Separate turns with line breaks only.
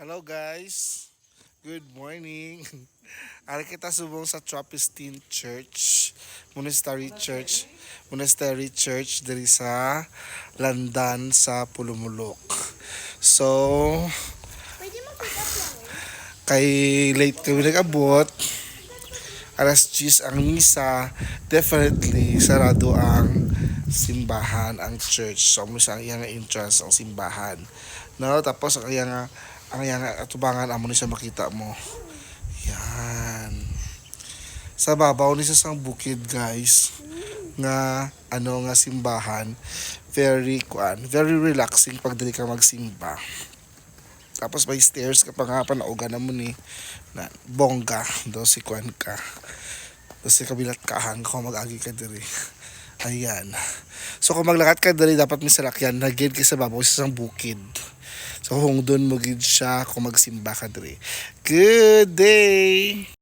Hello guys. Good morning. Ari kita subong sa Trappistine Church, Monastery Church, Monastery Church diri sa Landan sa Pulumulok. So,
eh.
kay late kami nag-abot. Alas 10 ang misa. Definitely, sarado ang simbahan, ang church. So, misa ang iyang entrance ang simbahan. No, tapos ang iyang ang iyang atubangan amo ni siya makita mo. Yan. Sa babaw ni sa sang bukid, guys. Nga ano nga simbahan. Very kuan, very relaxing pag dili ka magsimba. Tapos may stairs ka pa nga panaugan na mo ni na bongga do si Kwan ka. Do si kabilat kahang ko mag-agi ka diri. Ayan. So kung maglakad ka diri dapat may salakyan na gid ka sa babaw sa isang bukid. So kung doon mo gid siya kung magsimba ka diri. Good day.